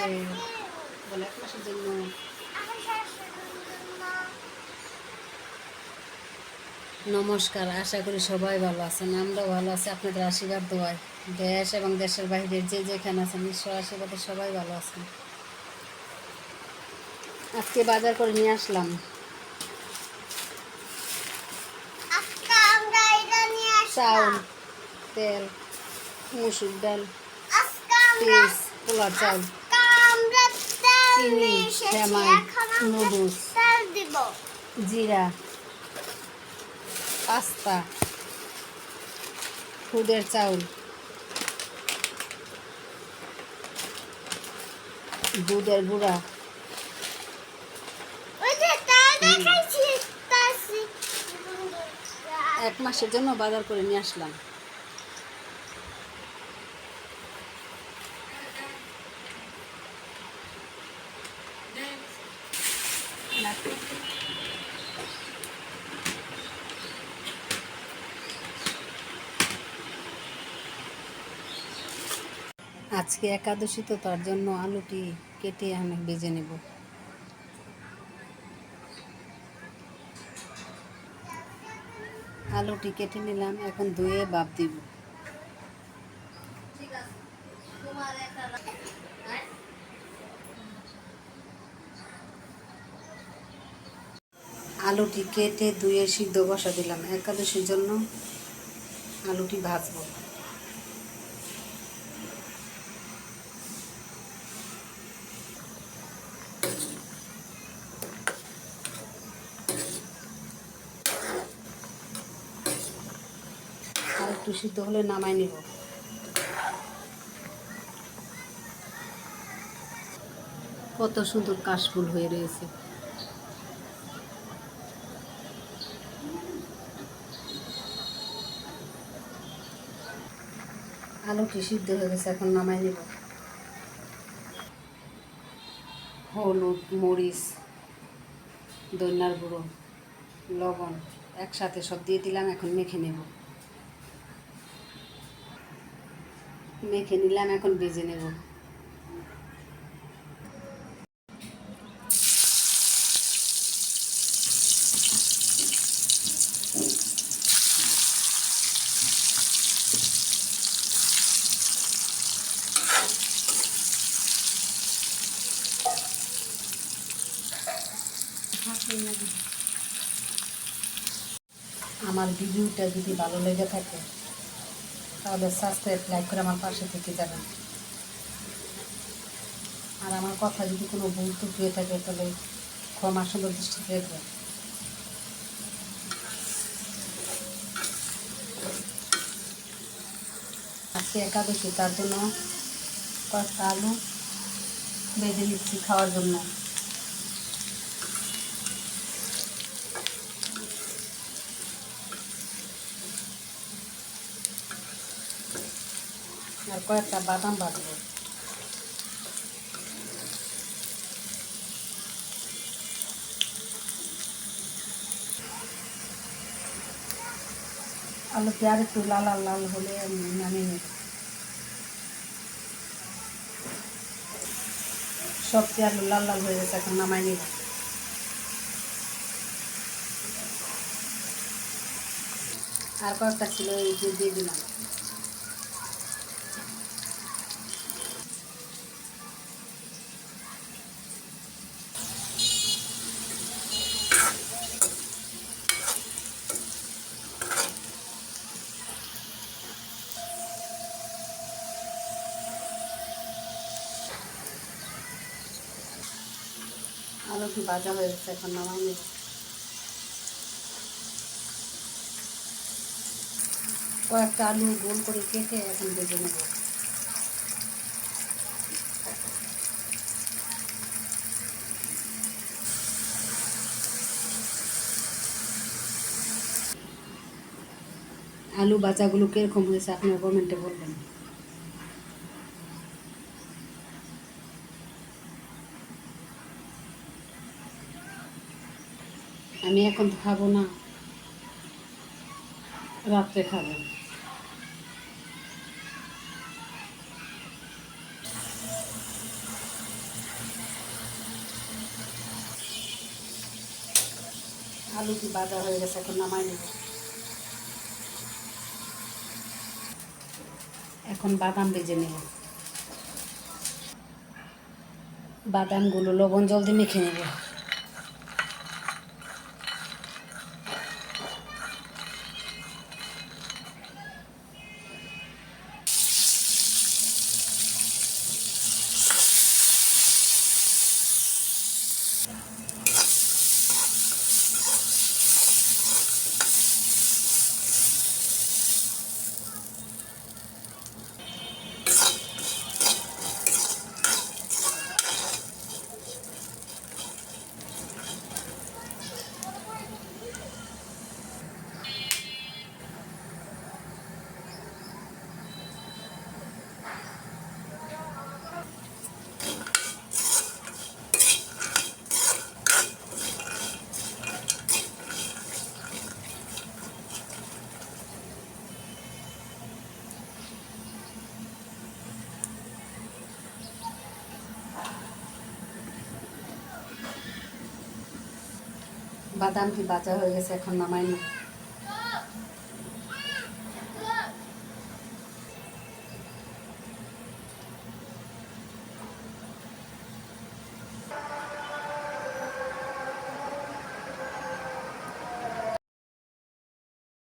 মাসে বলে এক মাসের জন্য। নমস্কার আশা করি সবাই ভালো আছেন আমরাও ভালো আছি আপনাদের আশীর্বাদ দোয়ায়। দেশ এবং দেশের বাইরের যে যেখানে আছেন ঈশ্বর আশীর্বাদে সবাই ভালো আছেন। আজকে বাজার করে নিয়ে আসলাম। চাউল তেল মুসুর ডাল পোলার চাউল। সেমাই, নুডলস। জিরা পাস্তা খুদের চাউল দুধের গুঁড়া। এক মাসের জন্য বাজার করে নিয়ে আসলাম। আজকে একাদশী তো তার জন্য আলুটি কেটে আমি বেজে নেব। আলুটি কেটে নিলাম, এখন ধুয়ে বাপ দিব। আলুটি কেটে ধুয়ে সিদ্ধ বসা দিলাম একাদশীর জন্য আলুটি ভাজবো। আর একটু সিদ্ধ হলে নামাই নিব। কত সুন্দর কাশফুল হয়ে রয়েছে। আলুটি সিদ্ধ হয়ে গেছে এখন নামাই নেব। হলুদ, মরিচ দইনার গুঁড়ো, লবণ একসাথে সব দিয়ে দিলাম, এখন মেখে নেব। মেখে নিলাম, এখন বেজে নেব। আমার ভিডিওটা যদি ভালো লেগে থাকে, তাহলে সাবস্ক্রাইব লাইক করে আমার পাশে থেকে যাবেন। আর আমার কথা যদি কোনো ভুল হয়ে থাকে, তাহলে ক্ষমা সুন্দর দৃষ্টিতে দেখবেন। আজকে একাদশী, তার জন্য কয়েকটা আলু বেঁধে নিচ্ছি খাওয়ার জন্য। কয়েকটা বাদাম বাঁধবো আলু পেঁয়াজ একটু লাল লাল লাল হলে নামিয়ে নেব সব পেঁয়াজ লাল লাল হয়ে গেছে, এখন নামাই নেব। আর কয়েকটা ছিল, এই দিয়ে দিলাম। আলুটি ভাজা হয়ে গেছে, এখন নামাই নেব। কয়েকটা আলু গোল করে কেটে এখন ভেজে নেব। আলু বাচ্চাগুলো কীরকম হয়েছে আপনার কমেন্টে বলবেন। আমি এখন খাব না। রাত্রে খাব। আলু কি বাজার হয়ে গেছে, এখন নামাই নেব। এখন বাদাম ভেজে নেব। বাদামগুলো লবণ জল দিয়ে মেখে নেব। বাদাম কি ভাজা হয়ে গেছে এখন নামাই নেব